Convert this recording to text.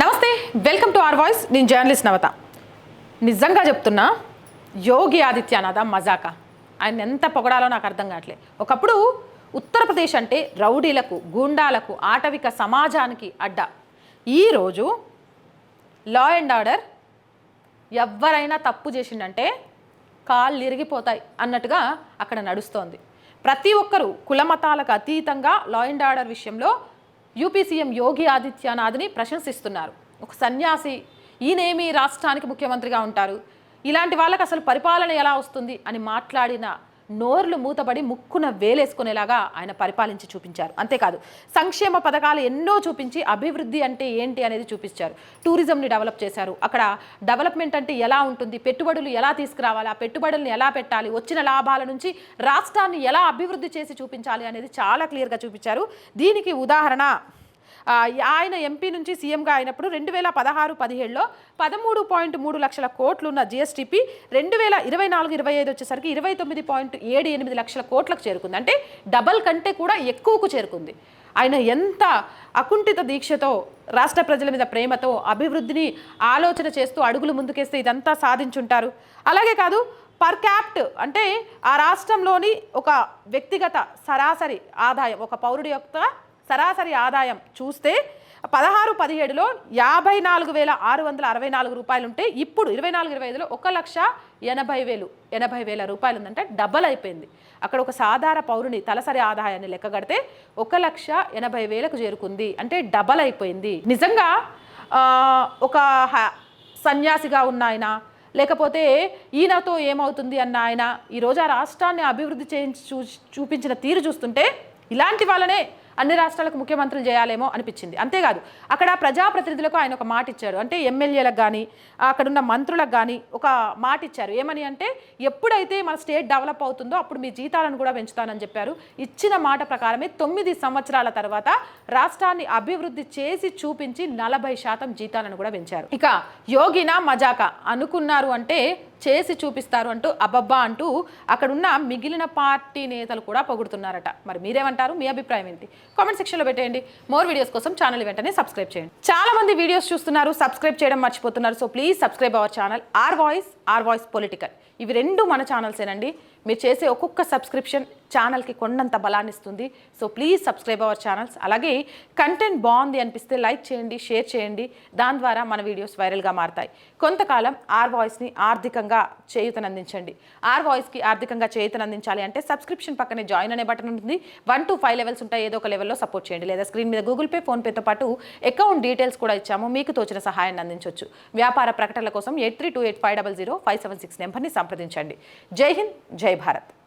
నమస్తే welcome to R voice నేను journalist నవత. నిజంగా చెప్తున్నా యోగి ఆదిత్యనాథ మజాకా. ఆయన ఎంత పొగడాలో నాకు అర్థం కావట్లే. ఒకప్పుడు ఉత్తరప్రదేశ్ అంటే రౌడీలకు గూండాలకు ఆటవిక సమాజానికి అడ్డ. ఈరోజు లా అండ్ ఆర్డర్ ఎవరైనా తప్పు చేసిండంటే కాళ్ళు ఇరిగిపోతాయి అన్నట్టుగా అక్కడ నడుస్తోంది. ప్రతి ఒక్కరూ కులమతాలకు అతీతంగా లా అండ్ ఆర్డర్ విషయంలో యూపీ సీఎం యోగి ఆదిత్యనాథ్ని ప్రశంసిస్తున్నారు. ఒక సన్యాసి ఈయనేమి రాష్ట్రానికి ముఖ్యమంత్రిగా ఉంటారు? ఇలాంటి వాళ్ళకి అసలు పరిపాలన ఎలా వస్తుంది? అని మాట్లాడిన నోర్లు మూతబడి ముక్కున వేలేసుకునేలాగా ఆయన పరిపాలించి చూపించారు. అంతేకాదు సంక్షేమ పథకాలు ఎన్నో చూపించి అభివృద్ధి అంటే ఏంటి అనేది చూపించారు. టూరిజంని డెవలప్ చేశారు. అక్కడ డెవలప్మెంట్ అంటే ఎలా ఉంటుంది? పెట్టుబడులు ఎలా తీసుకురావాలి? ఆ పెట్టుబడులను ఎలా పెట్టాలి? వచ్చిన లాభాల నుంచి రాష్ట్రాన్ని ఎలా అభివృద్ధి చేసి చూపించాలి అనేది చాలా క్లియర్గా చూపించారు. దీనికి ఉదాహరణ ఆయన ఎంపీ నుంచి సీఎంగా అయినప్పుడు రెండు వేల పదహారు పదిహేడులో పదమూడు పాయింట్ మూడు లక్షల కోట్లు ఉన్న జిఎస్టిపి రెండు వేల ఇరవై నాలుగు ఇరవై ఐదు వచ్చేసరికి ఇరవై తొమ్మిది పాయింట్ ఏడు ఎనిమిది లక్షల కోట్లకు చేరుకుంది. అంటే డబల్ కంటే కూడా ఎక్కువకు చేరుకుంది. ఆయన ఎంత అకుంఠిత దీక్షతో రాష్ట్ర ప్రజల మీద ప్రేమతో అభివృద్ధిని ఆలోచన చేస్తూ అడుగులు ముందుకేస్తే ఇదంతా సాధించుంటారు. అలాగే కాదు పర్ క్యాప్ట్ అంటే ఆ రాష్ట్రంలోని ఒక వ్యక్తిగత సరాసరి ఆదాయం ఒక పౌరుడి యొక్క సరాసరి ఆదాయం చూస్తే పదహారు పదిహేడులో యాభై నాలుగు వేల ఆరు వందల అరవై నాలుగు రూపాయలు ఉంటే ఇప్పుడు ఇరవై నాలుగు ఇరవై ఐదులో ఒక లక్ష ఎనభై వేలు ఎనభై వేల రూపాయలు ఉందంటే డబల్ అయిపోయింది. అక్కడ ఒక సాధారణ పౌరుని తలసరి ఆదాయాన్ని లెక్కగడితే ఒక లక్ష ఎనభై వేలకు చేరుకుంది అంటే డబల్ అయిపోయింది. నిజంగా ఒక హ- సన్యాసిగా ఉన్న ఆయన లేకపోతే ఈయనతో ఏమవుతుంది అన్న ఆయన ఈరోజు ఆ రాష్ట్రాన్ని అభివృద్ధి చేయించి చూ చూపించిన తీరు చూస్తుంటే ఇలాంటి వాళ్ళనే అన్ని రాష్ట్రాలకు ముఖ్యమంత్రులు చేయాలేమో అనిపించింది. అంతేకాదు అక్కడ ప్రజాప్రతినిధులకు ఆయన ఒక మాట ఇచ్చారు. అంటే ఎమ్మెల్యేలకు కానీ అక్కడున్న మంత్రులకు కానీ ఒక మాట ఇచ్చారు. ఏమని అంటే ఎప్పుడైతే మన స్టేట్ డెవలప్ అవుతుందో అప్పుడు మీ జీతాలను కూడా పెంచుతానని చెప్పారు. ఇచ్చిన మాట ప్రకారమే తొమ్మిది సంవత్సరాల తర్వాత రాష్ట్రాన్ని అభివృద్ధి చేసి చూపించి నలభై శాతం జీతాలను కూడా పెంచారు. ఇక యోగిన మజాకా అనుకున్నారు అంటే చేసి చూపిస్తారు అంటూ అబ్బబ్బా అంటూ అక్కడున్న మిగిలిన పార్టీ నేతలు కూడా పొగుడుతున్నారట. మరి మీరేమంటారు? మీ అభిప్రాయం ఏంటి? కామెంట్ సెక్షన్లో పెట్టేయండి. మోర్ వీడియోస్ కోసం ఛానల్ వెంటనే సబ్స్క్రైబ్ చేయండి. చాలా మంది వీడియోస్ చూస్తున్నారు సబ్స్క్రైబ్ చేయడం మర్చిపోతున్నారు. So please subscribe our channel R voice R voice political ఇవి రెండు మన ఛానల్సేనండి. మీరు చేసే ఒక్కొక్క సబ్స్క్రిప్షన్ ఛానల్కి కొండంత బలాన్ని ఇస్తుంది. So please subscribe our channels అలాగే కంటెంట్ బాగుంది అనిపిస్తే లైక్ చేయండి షేర్ చేయండి. దాని ద్వారా మన వీడియోస్ వైరల్గా మారతాయి. కొంతకాలం ఆర్ వాయిస్ని ఆర్థికంగా చేయూతనందించండి. ఆర్ వాయిస్కి ఆర్థికంగా చేయూతనందించాలి అంటే సబ్స్క్రిప్షన్ పక్కనే జాయిన్ అనే బటన్ ఉంటుంది. వన్ టు ఫైవ్ లెవెల్స్ ఉంటాయి. ఏదో ఒక లెవెల్లో సపోర్ట్ చేయండి. లేదా స్క్రీన్ మీద గూగుల్ పే ఫోన్పేతో పాటు అకౌంట్ డీటెయిల్స్ కూడా ఇచ్చాము. మీకు తోచిన సహాయాన్ని అందించవచ్చు వ్యాపార ప్రకటనల కోసం eight three two eight five double zero five seven six నెంబర్ని సంప్రదించండి. జై హింద్ జై जय भारत।